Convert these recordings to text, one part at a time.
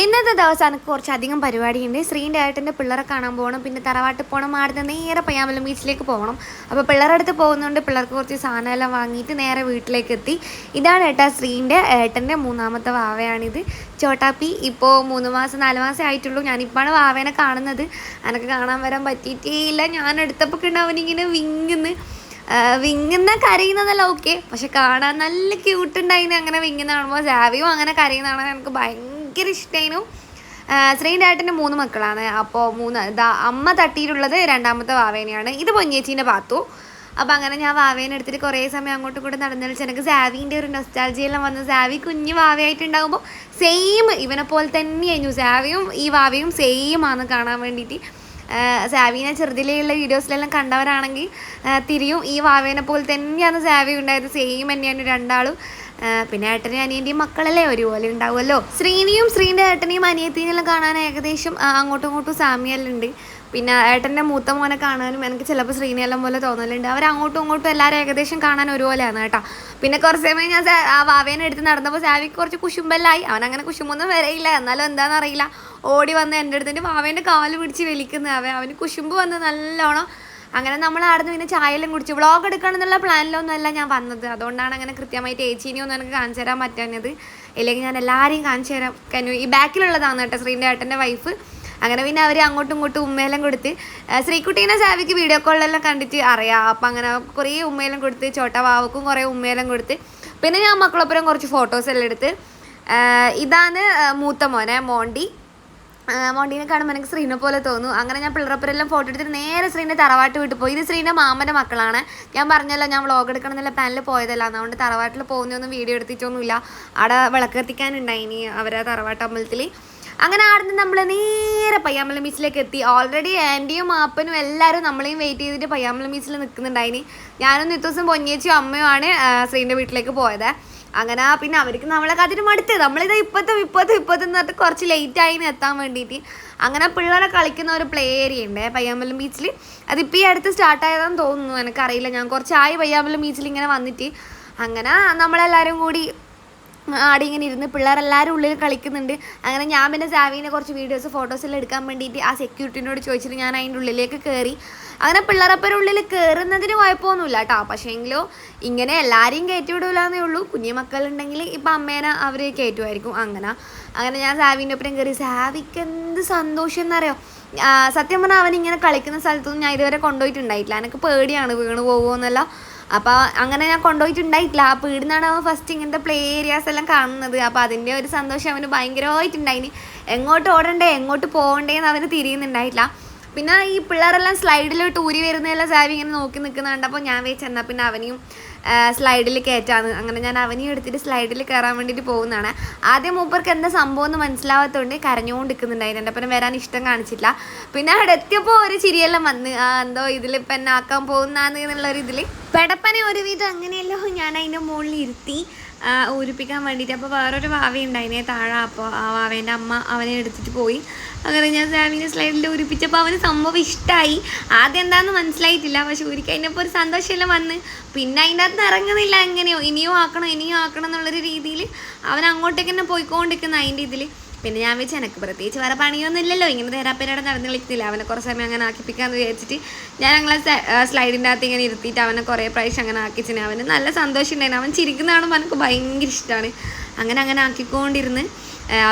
ഇന്നത്തെ ദിവസം കുറച്ചധികം പരിപാടിയുണ്ട്. ശ്രീന്റെ ഏട്ടന്റെ പിള്ളേരെ കാണാൻ പോകണം പിന്നെ തറവാട്ടിൽ പോകണം ആടുന്ന് നേരെ പയ്യാമ്പലം ബീച്ചിലേക്ക് പോകണം. അപ്പോൾ പിള്ളേരുടെ അടുത്ത് പോകുന്നതുകൊണ്ട് പിള്ളേർക്ക് കുറച്ച് സാധനമെല്ലാം വാങ്ങിയിട്ട് നേരെ വീട്ടിലേക്ക് എത്തി. ഇതാണ് ഏട്ടാ ശ്രീന്റെ ഏട്ടന്റെ മൂന്നാമത്തെ വാവയാണിത്. ചോട്ടാപ്പി ഇപ്പോൾ മൂന്ന് മാസം നാല് മാസം ആയിട്ടുള്ളൂ. ഞാനിപ്പോഴാണ് വാവേനെ കാണുന്നത്. എനിക്ക് കാണാൻ വരാൻ പറ്റിയിട്ടേ ഇല്ല. ഞാൻ എടുത്തപ്പോൾ കണ്ട് അവനിങ്ങനെ വിങ്ങുന്നു. വിങ്ങുന്ന കരയുന്നതല്ല ഓക്കെ പക്ഷെ കാണാൻ നല്ല ക്യൂട്ട് ഉണ്ടായിന്. അങ്ങനെ വിങ്ങുന്ന കാണുമ്പോൾ ജാവിയും അങ്ങനെ കരയുന്നതാണ് എനിക്ക് ഭയങ്കര ഇഷ്ടമായിരുന്നു ശ്രീന്റെ ഏട്ടന്റെ മൂന്ന് മക്കളാണ്. അപ്പോൾ മൂന്ന് ഇതാ അമ്മ തട്ടിയിട്ടുള്ളത് രണ്ടാമത്തെ വാവേനെയാണ്. ഇത് പൊന്നിയേച്ചീന്റെ പാത്തു. അപ്പോൾ അങ്ങനെ ഞാൻ വാവേനെ എടുത്തിട്ട് കുറേ സമയം അങ്ങോട്ടും ഇങ്ങോട്ടും നടന്നു വെച്ചാൽ എനിക്ക് സാവിന്റെ ഒരു നൊസ്റ്റാൾജിയെല്ലാം വന്ന്. സാവി കുഞ്ഞ് വാവയായിട്ടുണ്ടാകുമ്പോൾ സെയിം ഇവനെ പോലെ തന്നെയായിരുന്നു. സാവിയും ഈ വാവയും സെയിം ആണ് കാണാൻ വേണ്ടിയിട്ട്. സാവിനെ ചെറുതിലെയുള്ള വീഡിയോസിലെല്ലാം കണ്ടവരാണെങ്കിൽ തിരിയും ഈ വാവേനെ പോലെ തന്നെയാണ് സാവി ഉണ്ടായത്. സെയിം തന്നെയാണ് രണ്ടാളും. പിന്നെ ഏട്ടനും അനിയന്റെയും മക്കളല്ലേ? ഒരുപോലെ ഉണ്ടാവുമല്ലോ. ശ്രീനിയും ശ്രീന്റെ ഏട്ടനെയും അനിയത്തിനെല്ലാം കാണാൻ ഏകദേശം അങ്ങോട്ടും ഇങ്ങോട്ടും സാമ്യമെല്ലാം ഉണ്ട്. പിന്നെ ഏട്ടന്റെ മൂത്ത മോനെ കാണാനും എനിക്ക് ചിലപ്പോൾ ശ്രീനിയെല്ലാം പോലെ തോന്നലുണ്ട്. അവർ അങ്ങോട്ടും ഇങ്ങോട്ടും എല്ലാവരും ഏകദേശം കാണാൻ ഒരുപോലെയാണ് കേട്ടോ. പിന്നെ കുറച്ച് സമയം ഞാൻ ആ വാവേനെ എടുത്ത് നടന്നപ്പോൾ സാവിക്ക് കുറച്ച് കുശുമ്പല്ലായി. അവൻ അങ്ങനെ കുശുമ്പൊന്നും വരയില്ല. എന്നാലും എന്താണെന്ന് അറിയില്ല ഓടി വന്ന് എന്റെ അടുത്തിന്റെ വാവേന്റെ കാൽ പിടിച്ച് വലിക്കുന്നത് അവൻ അവന് കുശുമ്പ് വന്ന് നല്ലോണം അങ്ങനെ നമ്മൾ ആടുന്ന് പിന്നെ ചായയെല്ലാം കുടിച്ചു. വ്ളോഗ് എടുക്കണം എന്നുള്ള പ്ലാനിലൊന്നും അല്ല ഞാൻ വന്നത്. അതുകൊണ്ടാണ് അങ്ങനെ കൃത്യമായിട്ട് ഏച്ചീനെയൊന്നും എനിക്ക് കാണിച്ചു തരാൻ പറ്റാഞ്ഞത്. ഇല്ലെങ്കിൽ ഞാൻ എല്ലാവരെയും കാണിച്ചു തരാം. കനു ഈ ബാക്കിലുള്ളതാണ് കേട്ടോ ശ്രീന്റെ ഏട്ടന്റെ വൈഫ് അങ്ങനെ പിന്നെ അവർ അങ്ങോട്ടും ഇങ്ങോട്ടും ഉമ്മയെല്ലാം കൊടുത്ത് ശ്രീകുട്ടീനെ സാവിക്ക് വീഡിയോ കോളിലെല്ലാം കണ്ടിട്ട് അറിയാം. അപ്പം അങ്ങനെ കുറേ ഉമ്മയെല്ലാം കൊടുത്ത് ചോട്ട വാവക്കും കുറേ ഉമ്മയെല്ലാം കൊടുത്ത്. പിന്നെ ഞാൻ മക്കളൊപ്പരം കുറച്ച് ഫോട്ടോസ് എല്ലാം എടുത്ത്. ഇതാണ് മൂത്ത മോനെ മോണ്ടി. മോണ്ടീനെ കാണുമ്പോൾ എനിക്ക് ശ്രീനെ പോലെ തോന്നും. അങ്ങനെ ഞാൻ പിള്ളറപ്പരെല്ലാം ഫോട്ടോ എടുത്തിട്ട് നേരെ ശ്രീനെ തറവാട്ട് വിട്ടു പോയി. ഇത് ശ്രീന്റെ മാമന്റെ മക്കളാണ്. ഞാൻ പറഞ്ഞല്ലോ ഞാൻ വ്ളോഗ് എടുക്കണം എന്നുള്ള പ്ലാനിൽ പോയതല്ല. അതുകൊണ്ട് തറവാട്ടിൽ പോകുന്നൊന്നും വീഡിയോ എടുത്തിട്ടൊന്നുമില്ല. അവിടെ വിളക്ക് കത്തിക്കാനുണ്ടായിനി അവരെ തറവാട്ട് അമ്പലത്തിൽ അങ്ങനെ ആടുന്ന് നമ്മൾ നേരെ പയ്യാമ്പലം ബീച്ചിലേക്ക് എത്തി. ഓൾറെഡി ആന്റിയും മാപ്പനും എല്ലാവരും നമ്മളെയും വെയിറ്റ് ചെയ്തിട്ട് പയ്യാമ്പലം ബീച്ചിൽ നിൽക്കുന്നുണ്ടായിനി ഞാനും ഇത്തോസം പൊന്നിയേച്ചിയും അമ്മയുമാണ് ശ്രീന്റെ വീട്ടിലേക്ക് പോയത്. അങ്ങനെ പിന്നെ അവർക്ക് നമ്മളെ കാത്തിട്ട് മടുത്ത്. നമ്മളിത് ഇപ്പത്തും ഇപ്പത്തും ഇപ്പത്തും എന്ന് പറഞ്ഞിട്ട് കുറച്ച് ലേറ്റ് ആയിന്ന് എത്താൻ വേണ്ടിയിട്ട്. അങ്ങനെ പിള്ളേരെ കളിക്കുന്ന ഒരു പ്ലേ ഏരിയ ഉണ്ട് പയ്യാമ്പലം ബീച്ചിൽ അതിപ്പോൾ ഈ അടുത്ത് സ്റ്റാർട്ട് ആയതാന്ന് തോന്നുന്നു. എനിക്കറിയില്ല. ഞാൻ കുറച്ചായി പയ്യാമ്പലം ബീച്ചിൽ ഇങ്ങനെ വന്നിട്ട്. അങ്ങനെ നമ്മളെല്ലാവരും കൂടി ആടി ഇങ്ങനെ ഇരുന്ന് പിള്ളേരെല്ലാവരും ഉള്ളിൽ കളിക്കുന്നുണ്ട്. അങ്ങനെ ഞാൻ പിന്നെ സാവിനെ കുറച്ച് വീഡിയോസ് ഫോട്ടോസെല്ലാം എടുക്കാൻ വേണ്ടിയിട്ട് ആ സെക്യൂരിറ്റിനോട് ചോദിച്ചിട്ട് ഞാൻ അതിന്റെ ഉള്ളിലേക്ക് കയറി അങ്ങനെ പിള്ളേരപ്പന്റെ ഉള്ളിൽ കയറുന്നതിന് കുഴപ്പമൊന്നുമില്ല കേട്ടോ പക്ഷേങ്കിലോ ഇങ്ങനെ എല്ലാവരെയും കയറ്റി വിടില്ലെന്നേ ഉള്ളൂ. കുഞ്ഞു മക്കളുണ്ടെങ്കിൽ ഇപ്പം അമ്മേനെ അവർ കയറ്റുമായിരിക്കും അങ്ങനെ. അങ്ങനെ ഞാൻ സാവിന്റെ ഒപ്പം കയറി സാവിക്ക് എന്ത് സന്തോഷം എന്നറിയോ? സത്യം പറഞ്ഞാൽ അവൻ ഇങ്ങനെ കളിക്കുന്ന സ്ഥലത്തൊന്നും ഞാൻ ഇതുവരെ കൊണ്ടുപോയിട്ടുണ്ടായിട്ടില്ല. എനിക്ക് പേടിയാണ് വീണ് പോകുമെന്നല്ല അപ്പോൾ അങ്ങനെ ഞാൻ കൊണ്ടുപോയിട്ടുണ്ടായിട്ടില്ല. അപ്പോൾ ഇവിടുന്നാണ് അവൻ ഫസ്റ്റ് ഇങ്ങനത്തെ പ്ലേ ഏരിയാസ് എല്ലാം കാണുന്നത്. അപ്പോൾ അതിന്റെ ഒരു സന്തോഷം അവന് ഭയങ്കരമായിട്ടുണ്ടായിന്. എങ്ങോട്ട് ഓടണ്ടേ എങ്ങോട്ട് പോകണ്ടേന്ന് അവന് തിരിയുന്നുണ്ടായിട്ടില്ല. പിന്നെ ഈ പിള്ളേരെല്ലാം സ്ലൈഡിൽ ടൂരി വരുന്നതെല്ലാം സാവി ഇങ്ങനെ നോക്കി നിൽക്കുന്നുണ്ട്. അപ്പോൾ ഞാൻ വെച്ച് എന്നാൽ പിന്നെ അവനെയും സ്ലൈഡിൽ കയറ്റാന്ന് അങ്ങനെ ഞാൻ അവനെയും എടുത്തിട്ട് സ്ലൈഡിൽ കയറാൻ വേണ്ടിയിട്ട് പോകുന്നതാണ്. ആദ്യം മൂപ്പർക്ക് എന്താ സംഭവം എന്ന് മനസ്സിലാവാത്തതുകൊണ്ട് കരഞ്ഞുകൊണ്ട് നിൽക്കുന്നുണ്ടായിരുന്നു എന്റെ അപ്പം വരാൻ ഇഷ്ടം കാണിച്ചില്ല. പിന്നെ അവിടെ എത്തിയപ്പോൾ ഒരു ചിരിയെല്ലാം വന്ന് ആ എന്തോ ഇതിലിപ്പം എന്നെ ആക്കാൻ പോകുന്നാന്ന് എന്നുള്ളൊരു ഇതിൽ പെടപ്പനെ ഒരുവിധം അങ്ങനെയല്ലോ ഞാൻ അതിന്റെ മുകളിൽ ഇരുത്തി. ഊരിപ്പിക്കാൻ വേണ്ടിയിട്ട്. അപ്പോൾ വേറൊരു വാവ ഉണ്ടായിനെ താഴെ. അപ്പോൾ ആ വാവേന്റെ അമ്മ അവനെ എടുത്തിട്ട് പോയി. അങ്ങനെ ഞാൻ സാവിനെ സ്ലൈഡിൽ ഊരിപ്പിച്ചപ്പോൾ അവന് സംഭവം ഇഷ്ടമായി ആദ്യം എന്താണെന്ന് മനസ്സിലായിട്ടില്ല. പക്ഷെ അതിനപ്പോൾ ഒരു സന്തോഷമെല്ലാം വന്ന്. പിന്നെ അതിന്റെ അകത്ത് ഇറങ്ങുന്നില്ല എങ്ങനെയോ. ഇനിയും ആക്കണം ഇനിയും ആക്കണം എന്നുള്ളൊരു രീതിയിൽ അവൻ അങ്ങോട്ടേക്ക് തന്നെ പോയിക്കൊണ്ടിരിക്കുന്ന അതിന്റെ ഇതിൽ പിന്നെ ഞാൻ വെച്ച് എനിക്ക് പ്രത്യേകിച്ച് വേറെ പണിയൊന്നും ഇല്ലല്ലോ. ഇങ്ങനെ തേരാപ്പേരാടെ നടന്ന് കളിക്കുന്നില്ല അവനെ കുറച്ച് സമയം അങ്ങനെ ആക്കിപ്പിക്കാന്ന് വിചാരിച്ചിട്ട് ഞാൻ ഞങ്ങളെ സ്ലൈഡിന്റെ അകത്ത് ഇങ്ങനെ ഇരുത്തിയിട്ട് അവനെ കുറേ പ്രാവശ്യം അങ്ങനെ ആക്കിച്ചിന്. അവന് നല്ല സന്തോഷം ഉണ്ടായിരുന്നു അവൻ ചിരിക്കുന്ന എനിക്ക് ഭയങ്കര ഇഷ്ടമാണ് അങ്ങനെ അങ്ങനെ ആക്കിക്കൊണ്ടിരുന്ന്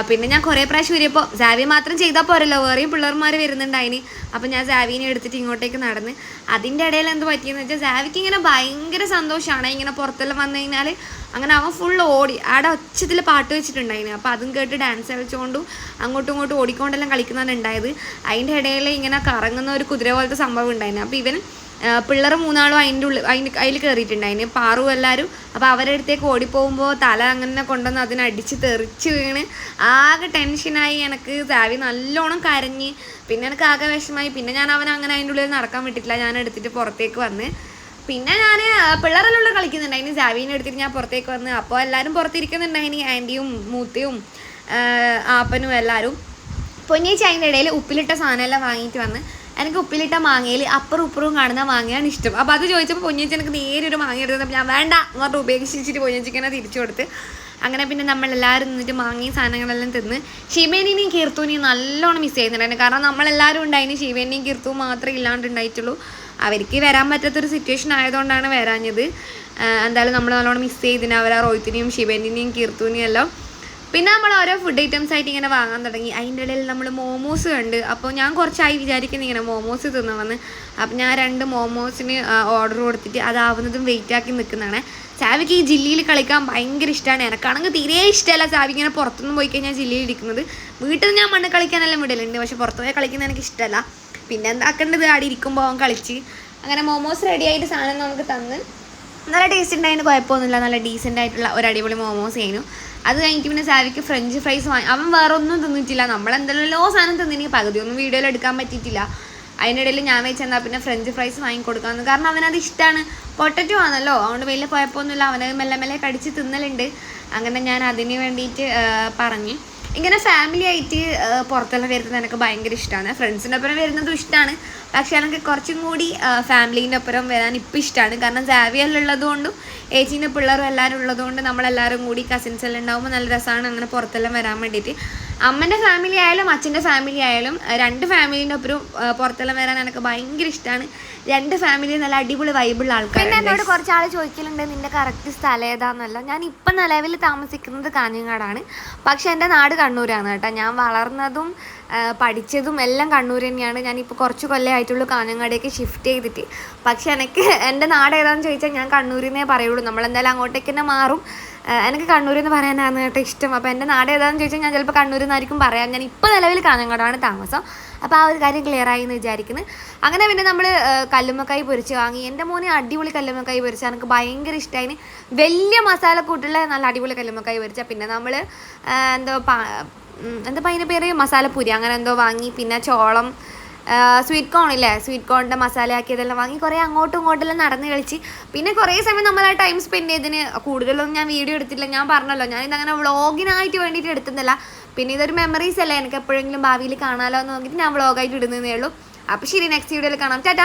പിന്നെ ഞാൻ കുറേ പ്രാവശ്യം വരിയപ്പോൾ സാവി മാത്രം ചെയ്താൽ പോരല്ലോ വേറെയും പിള്ളേർമാർ വരുന്നുണ്ടായിന്. അപ്പം ഞാൻ സാവിനെ എടുത്തിട്ട് ഇങ്ങോട്ടേക്ക് നടന്ന്. അതിന്റെ ഇടയിൽ എന്ത് പറ്റിയെന്ന് വെച്ചാൽ സാവിക്ക് ഇങ്ങനെ ഭയങ്കര സന്തോഷമാണ് ഇങ്ങനെ പുറത്തെല്ലാം വന്നു കഴിഞ്ഞാൽ അങ്ങനെ അവൻ ഫുൾ ഓടി. ആടെ ഒച്ചത്തിൽ പാട്ട് വെച്ചിട്ടുണ്ടായിന്. അപ്പോൾ അതും കേട്ട് ഡാൻസ് കളിച്ചുകൊണ്ടും അങ്ങോട്ടും ഇങ്ങോട്ടും ഓടിക്കൊണ്ടെല്ലാം കളിക്കുന്നതാണ് ഉണ്ടായത്. അതിന്റെ ഇടയിൽ ഇങ്ങനെ കറങ്ങുന്ന ഒരു കുതിര പോലത്തെ സംഭവം ഉണ്ടായിരുന്നു അപ്പോൾ ഇവൻ പിള്ളേർ മൂന്നാളും അതിന്റെ ഉള്ളിൽ അതിന്റെ അതിൽ കയറിയിട്ടുണ്ടായിന് പാറു എല്ലാവരും അപ്പോൾ അവരുടെ അടുത്തേക്ക് ഓടിപ്പോകുമ്പോൾ തല അങ്ങനെ കൊണ്ടുവന്ന് അതിനടിച്ച് തെറിച്ച് വീണ്. ആകെ ടെൻഷനായി എനിക്ക് സാവി നല്ലോണം കരഞ്ഞ്. പിന്നെ എനിക്ക് ആകെ വിഷമായി. പിന്നെ ഞാൻ അവൻ അങ്ങനെ അതിന്റെ ഉള്ളിൽ നടക്കാൻ വിട്ടിട്ടില്ല. ഞാൻ എടുത്തിട്ട് പുറത്തേക്ക് വന്ന്. പിന്നെ ഞാൻ പിള്ളേരെല്ലാം കളിക്കുന്നുണ്ടായിന് സാവീനെ എടുത്തിട്ട് ഞാൻ പുറത്തേക്ക് വന്ന്. അപ്പോൾ എല്ലാവരും പുറത്തിരിക്കുന്നുണ്ടായിന് ആന്റിയും മൂത്തയും ആപ്പനും എല്ലാവരും പൊന്നേച്ചി അതിന്റെ ഇടയിൽ ഉപ്പിലിട്ട സാധനമെല്ലാം വാങ്ങിയിട്ട് വന്ന്. എനിക്ക് ഉപ്പിലിട്ട മാങ്ങയിൽ അപ്പുറം ഉപ്പുറവും കാണുന്ന മാങ്ങയാണ് ഇഷ്ടം. അപ്പോൾ അത് ചോദിച്ചപ്പോൾ പൊന്നേച്ചി എനിക്ക് നേരെ ഒരു മാങ്ങ എടുത്തപ്പോൾ ഞാൻ വേണ്ട പറഞ്ഞിട്ട് ഉപേക്ഷിച്ചിട്ട് പൊന്നേച്ചിക്ക് തിരിച്ചു കൊടുത്ത്. അങ്ങനെ പിന്നെ നമ്മളെല്ലാവരും നിന്നിട്ട് മാങ്ങിയ സാധനങ്ങളെല്ലാം തിന്ന്. ശിവേനിനെയും കീർത്തുവിനെയും നല്ലോണം മിസ് ചെയ്യുന്നുണ്ടായിരുന്നു. കാരണം നമ്മളെല്ലാവരും ഉണ്ടായിന് ശിവേനെയും കീർത്തുവും മാത്രമേ ഇല്ലാണ്ട് ഉണ്ടായിട്ടുള്ളൂ. അവർക്ക് വരാൻ പറ്റാത്തൊരു സിറ്റുവേഷൻ ആയതുകൊണ്ടാണ് വരാഞ്ഞത്. എന്തായാലും നമ്മൾ നല്ലോണം മിസ് ചെയ്തിന്. അവർ ആ റോഹിത്തിനെയും ശിവേനിനെയും കീർത്തുവിനെയും എല്ലാം പിന്നെ നമ്മൾ ഓരോ ഫുഡ് ഐറ്റംസ് ആയിട്ട് ഇങ്ങനെ വാങ്ങാൻ തുടങ്ങി. അതിന്റെ ഇടയിൽ നമ്മൾ മോമോസ് കണ്ട്. അപ്പോൾ ഞാൻ കുറച്ചായി വിചാരിക്കുന്നു ഇങ്ങനെ മോമോസ് തിന്നണമെന്ന്. അപ്പം ഞാൻ രണ്ട് മോമോസിന് ഓർഡർ കൊടുത്തിട്ട് അതാവുന്നതും വെയിറ്റ് ആക്കി നിൽക്കുന്നതാണ്. സാവിക്ക് ഈ ജില്ലയിൽ കളിക്കാൻ ഭയങ്കര ഇഷ്ടമാണ് എനക്കാണെങ്കിൽ തീരെ ഇഷ്ടമല്ല സാവി ഇങ്ങനെ പുറത്തുനിന്ന് പോയി കഴിഞ്ഞാൽ ജില്ലയിൽ ഇരിക്കുന്നത്. വീട്ടിൽ നിന്ന് ഞാൻ മണ്ണ് കളിക്കാനെല്ലാം വിടലുണ്ട്. പക്ഷെ പുറത്തു പോയി കളിക്കുന്നത് എനിക്ക് ഇഷ്ടമല്ല. പിന്നെ എന്താക്കേണ്ടത് ആടി ഇരിക്കുമ്പോൾ അവൻ കളിച്ച്. അങ്ങനെ മോമോസ് റെഡി ആയിട്ട് സാധനം നമുക്ക് തന്ന്. നല്ല ടേസ്റ്റ് ഉണ്ടായിരുന്നു കുഴപ്പമൊന്നുമില്ല. നല്ല ഡീസന്റ് ആയിട്ടുള്ള ഒരു അടിപൊളി മോമോസ് ആയിരുന്നു. അത് കഴിഞ്ഞിട്ട് പിന്നെ സാരിക്ക് ഫ്രഞ്ച് ഫ്രൈസ് വാങ്ങി. അവൻ വേറെ ഒന്നും തിന്നിട്ടില്ല നമ്മളെന്തെല്ലോ സാധനം തിന്നിന്. പകുതിയൊന്നും വീഡിയോയിൽ എടുക്കാൻ പറ്റിയിട്ടില്ല. അതിനിടയിൽ ഞാൻ വെച്ചെന്നാൽ പിന്നെ ഫ്രഞ്ച് ഫ്രൈസ് വാങ്ങി കൊടുക്കാമെന്ന് കാരണം അവനത് ഇഷ്ടമാണ് പൊട്ടറ്റോ ആണല്ലോ. അതുകൊണ്ട് വലിയ കുഴപ്പമൊന്നുമില്ല. അവനത് മെല്ലെ മെല്ലെ കടിച്ച് തിന്നലുണ്ട്. അങ്ങനെ ഞാൻ അതിന് വേണ്ടിയിട്ട് പറഞ്ഞ് പറഞ്ഞു. ഇങ്ങനെ ഫാമിലി ആയിട്ട് പുറത്തെല്ലാം വരുന്നത് എനിക്ക് ഭയങ്കര ഇഷ്ടമാണ് ഫ്രണ്ട്സിന്റെ ഒപ്പം വരുന്നതും ഇഷ്ടമാണ് പക്ഷേ എനിക്ക് കുറച്ചും കൂടി ഫാമിലീന്റെ ഒപ്പം വരാൻ ഇപ്പം ഇഷ്ടമാണ് കാരണം ജാവിയല്ലുള്ളത് കൊണ്ടും ഏച്ചീന്റെ പിള്ളേരും എല്ലാവരും ഉള്ളതുകൊണ്ട് നമ്മളെല്ലാവരും കൂടി കസിൻസ് എല്ലാം ഉണ്ടാകുമ്പോൾ നല്ല രസമാണ് അങ്ങനെ പുറത്തെല്ലാം വരാൻ വേണ്ടിയിട്ട് അമ്മന്റെ ഫാമിലി ആയാലും അച്ഛന്റെ ഫാമിലി ആയാലും രണ്ട് ഫാമിലീന്റെ ഒപ്പം പുറത്തെല്ലാം വരാൻ എനിക്ക് ഭയങ്കര ഇഷ്ടമാണ് രണ്ട് ഫാമിലി നല്ല അടിപൊളി വൈബിളുള്ള ആൾക്കാർ പിന്നെ എന്നോട് കുറച്ച് ആൾ ചോദിക്കലുണ്ട് നിന്റെ കറക്റ്റ് സ്ഥലം ഏതാന്നല്ല? ഞാൻ ഇപ്പം നിലവിൽ താമസിക്കുന്നത് കാഞ്ഞങ്ങാടാണ്. പക്ഷേ എന്റെ നാട് കണ്ണൂരാണ് കേട്ടോ. ഞാൻ വളർന്നതും പഠിച്ചതും എല്ലാം കണ്ണൂർ തന്നെയാണ്. ഞാനിപ്പോൾ കുറച്ച് കൊല്ലം ആയിട്ടുള്ളൂ കാഞ്ഞങ്ങാടേക്ക് ഷിഫ്റ്റ് ചെയ്തിട്ട്. പക്ഷേ എനിക്ക് എന്റെ നാട് ഏതാണെന്ന് ചോദിച്ചാൽ ഞാൻ കണ്ണൂരിന്നേ പറയുള്ളൂ. നമ്മളെന്തായാലും അങ്ങോട്ടേക്ക് തന്നെ മാറും. എനിക്ക് കണ്ണൂരിൽ നിന്ന് പറയാനാണ് കേട്ടോ ഇഷ്ടം. അപ്പോൾ എന്റെ നാട് ഏതാണെന്ന് ചോദിച്ചാൽ ഞാൻ ചിലപ്പോൾ കണ്ണൂരിൽ നിന്നായിരിക്കും പറയാം. ഞാൻ ഇപ്പോൾ നിലവിൽ കാഞ്ഞങ്ങാടാണ് താമസം. അപ്പോൾ ആ ഒരു കാര്യം ക്ലിയർ ആയി എന്ന് വിചാരിക്കുന്നു. അങ്ങനെ പിന്നെ നമ്മൾ കല്ലുമ്മക്കായി പൊരിച്ച് വാങ്ങി. എന്റെ മോനെ അടിപൊളി കല്ലുമ്മക്കായി പൊരിച്ച എനിക്ക് ഭയങ്കര ഇഷ്ടമായി വലിയ മസാല കൂട്ടുള്ള നല്ല അടിപൊളി കല്ലുമ്മക്കായി പൊരിച്ച. പിന്നെ നമ്മൾ എന്തോ എന്താ അതിന്റെ പേര്? മസാലപ്പൂരി. അങ്ങനെ എന്തോ വാങ്ങി. പിന്നെ ചോളം. സ്വീറ്റ് കോൺ ഇല്ലേ? സ്വീറ്റ് കോണിന്റെ മസാല ആക്കിയതെല്ലാം വാങ്ങി. കുറേ അങ്ങോട്ടും ഇങ്ങോട്ടെല്ലാം നടന്ന് കളിച്ച്. പിന്നെ കുറേ സമയം നമ്മൾ ആ ടൈം സ്പെൻഡ് ചെയ്തതിന് കൂടുതലൊന്നും ഞാൻ വീഡിയോ എടുത്തില്ല ഞാൻ പറഞ്ഞല്ലോ ഞാൻ ഇതങ്ങനെ വ്ളോഗിനായിട്ട് വേണ്ടിയിട്ട് എടുത്തുന്നില്ല പിന്നെ ഇതൊരു മെമ്മറീസ് അല്ലേ? എനിക്ക് എപ്പോഴെങ്കിലും ഭാവിയിൽ കാണാമല്ലോ എന്ന് നോക്കിയിട്ട് ഞാൻ വ്ളോഗായിട്ട് ഇടുന്നതേ ഉള്ളൂ. അപ്പോൾ ശരി നെക്സ്റ്റ് വീഡിയോയിൽ കാണാം. ടാറ്റാ.